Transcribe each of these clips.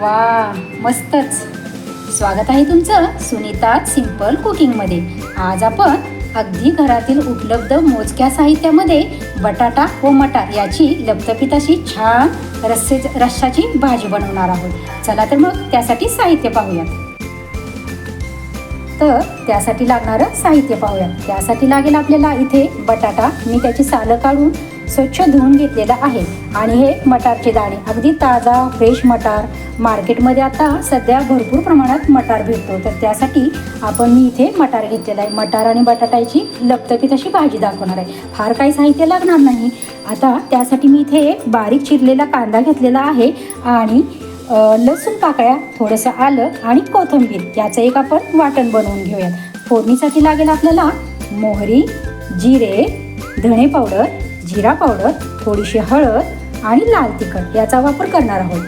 वा मस्तच. स्वागत आहे तुमचं सुनीता सिंपल कुकिंगमध्ये आज आपण अगदी घरातील उपलब्ध मोजक्या साहित्यामध्ये बटाटा व मटार याची लपतपीत अशी छान रस्से रश्शाची भाजी बनवणार आहोत. चला तर मग त्यासाठी साहित्य पाहूयात. तर त्यासाठी लागणारं साहित्य पाहूयात. त्यासाठी लागेल आपल्याला इथे बटाटा. मी त्याची सालं काढून स्वच्छ धुवून घेतलेला आहे. आणि हे मटारचे दाणे. अगदी ताजा फ्रेश मटार. मार्केटमध्ये आता सध्या भरपूर प्रमाणात मटार भेटतो. तर त्यासाठी आपण मी इथे मटार घेतलेला आहे. मटार आणि बटाट्याची लपतकी तशी भाजी दाखवणार आहे. फार काही साहित्य लागणार नाही. आता त्यासाठी मी इथे एक बारीक चिरलेला कांदा घेतलेला आहे. आणि लसूण पाकळ्या थोडंसं आलं आणि कोथिंबीर. याचं एक आपण वाटण बनवून घेऊयात. फोडणीसाठी लागेल आपल्याला मोहरी जिरे धणे पावडर जिरा पावडर थोडीशी हळद आणि लाल तिखट याचा वापर करणार आहोत.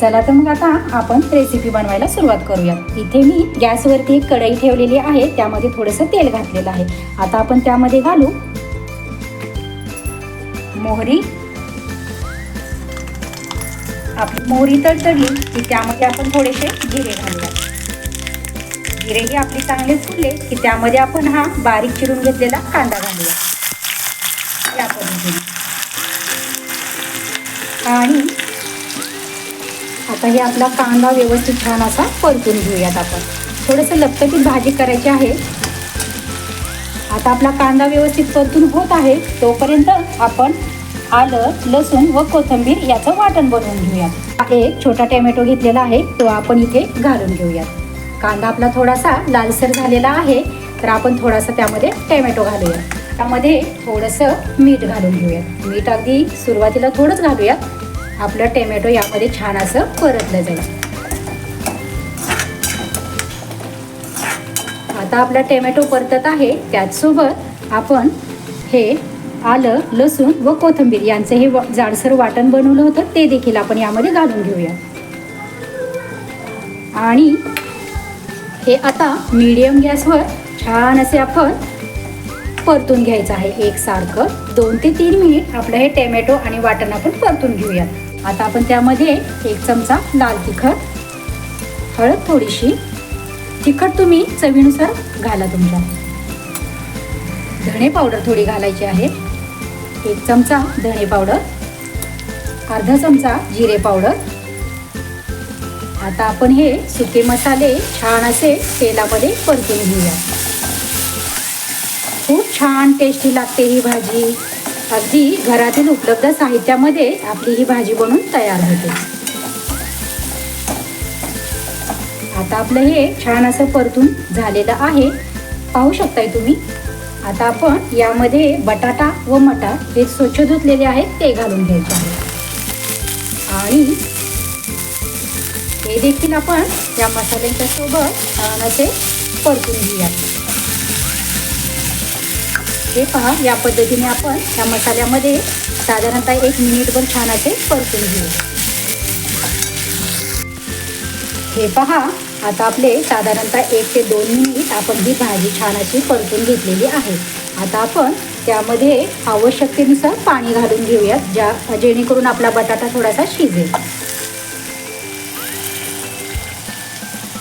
चला तर मग आता आपण रेसिपी बनवायला सुरुवात करूया. इथे मी गॅसवरती एक कढई ठेवलेली आहे त्यामध्ये थोडंसं तेल घातलेलं आहे. आता आपण त्यामध्ये घालू मोहरी. आपली मोहरी तडतडली की त्यामध्ये आपण थोडेसे जिरे घालूया. जिरेही आपले चांगले फुलले की त्यामध्ये आपण हा बारीक चिरून घेतलेला कांदा घालूया. आणि आता हे आपला कांदा व्यवस्थित छान असा परतून घेऊयात आपण. थोडंसं लपतपीत भाजी करायची आहे. आता आपला कांदा व्यवस्थित परतून होत आहे. तोपर्यंत आपण आलं लसूण व कोथिंबीर याचं वाटण बनवून घेऊयात. एक छोटा टोमॅटो घेतलेला आहे. तो आपण इथे घालून घेऊयात. कांदा आपला थोडासा लालसर झालेला आहे. तर आपण थोडासा त्यामध्ये टोमॅटो घालूया त्यामध्ये थोडंसं मीठ घालून घेऊयात मीठ अगदी सुरुवातीला थोडंच घालूयात आपलं टोमॅटो यामध्ये छान असं परतलं जाईल. आता आपला टोमॅटो परतत आहे. त्याचसोबत आपण हे आलं लसूण व कोथिंबीर यांचं हे वा- जाडसर वाटण बनवलं होतं ते देखील आपण यामध्ये घालून घेऊया. आणि हे आता मीडियम गॅसवर छान असे आपण परतून घ्यायचं आहे एकसारखं दोन ते तीन मिनिट आपलं हे टोमॅटो आणि वाटण आपण परतून घेऊयात. आता आपण त्यामध्ये एक चमचा लाल तिखट हळद थोडीशी. तिखट तुम्ही चवीनुसार घाला तुमच्या. धणे पावडर थोडी घालायची आहे. एक चमचा धणे पावडर अर्धा चमचा जिरे पावडर. आता आपण हे सुके मसाले छान असे तेलामध्ये परतून घेऊया खूप छान टेस्टी लागते ही भाजी. अगदी घरातील उपलब्ध साहित्यामध्ये आपली ही भाजी बनून तयार होते. आता आपलं हे छान असं परतून झालेलं आहे. पाहू शकताय तुम्ही? आता आपण यामध्ये बटाटा व मटार हे स्वच्छ धुतलेले आहेत ते घालून घ्यायचे आहे. आणि हे देखील आपण या मसाल्यांच्या सोबत छान असे परतून घेऊयात. हे पहा या पद्धतीने आपण ह्या मसाल्यामध्ये साधारणतः एक मिनिटभर छान असे परतून घेऊ. हे पहा आता आपले साधारणतः एक ते दोन मिनिट आपण ही भाजी छान अशी परतून घेतलेली आहे. आता आपण त्यामध्ये आवश्यकतेनुसार पाणी घालून घेऊयात ज्या जेणेकरून आपला बटाटा थोडासा शिजेल.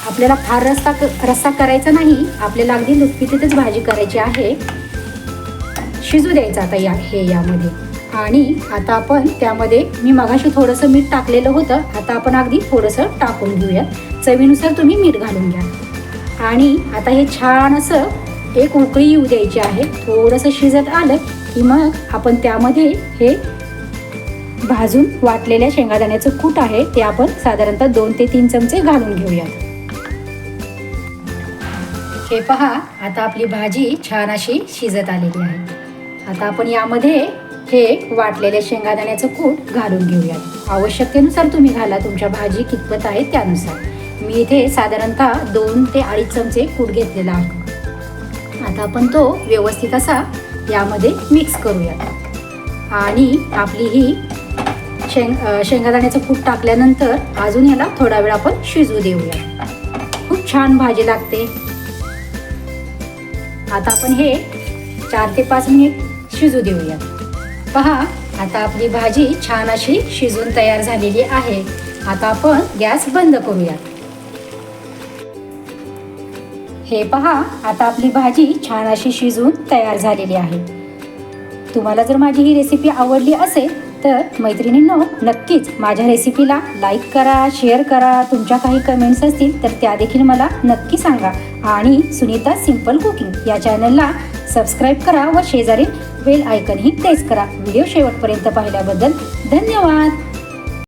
आपल्याला फार रस्ता रस्सा करायचा नाही आपल्याला अगदी लुकपितीतच भाजी करायची आहे. शिजू द्यायचं आता या हे यामध्ये. आणि आता आपण त्यामध्ये मी मगाशी थोडंसं मीठ टाकलेलं होतं आता आपण अगदी थोडंसं टाकून घेऊया चवीनुसार तुम्ही मीठ घालून घ्या. आणि आता हे छान असं एक उकळी येऊ द्यायची आहे. थोडंसं शिजत आलं की मग आपण त्यामध्ये हे भाजून वाटलेल्या शेंगादाण्याचं कूट आहे ते आपण साधारणतः दोन ते तीन चमचे घालून घेऊयात. हे पहा आता आपली भाजी छान अशी शिजत आलेली आहे. आता आपण यामध्ये हे वाटलेले शेंगादाण्याचं कूट घालून घेऊयात. आवश्यकतेनुसार तुम्ही घाला तुमच्या भाजी कितपत आहे त्यानुसार. मी इथे साधारणतः दोन ते अडीच चमचे कूट घेतलेला आहे. आता आपण तो व्यवस्थित असा यामध्ये मिक्स करूयात. आणि आपली ही शेंग शेंगादाण्याचं कूट टाकल्यानंतर अजून याला थोडा वेळ आपण शिजू देऊया खूप छान भाजी लागते. आता आपण हे चार ते पाच मिनिट शिजू देऊया. पहा आता आपली भाजी छान अशी शिजून तयार झालेली आहे. आता आपण गॅस बंद करूया. हे पहा आता आपली भाजी छान अशी शिजून तयार झालेली आहे. तुम्हाला जर माझी ही रेसिपी आवडली असेल तर मैत्रिणींनो नक्कीच माझ्या रेसिपीला लाईक करा शेअर करा. तुमच्या काही कमेंट्स असतील तर त्या देखील मला नक्की सांगा. आणि सुनीता सिंपल कुकिंग या चॅनलला सबस्क्राईब करा व शेजारील बेल आयकनही प्रेस करा. व्हिडिओ शेवटपर्यंत पाहिल्याबद्दल धन्यवाद.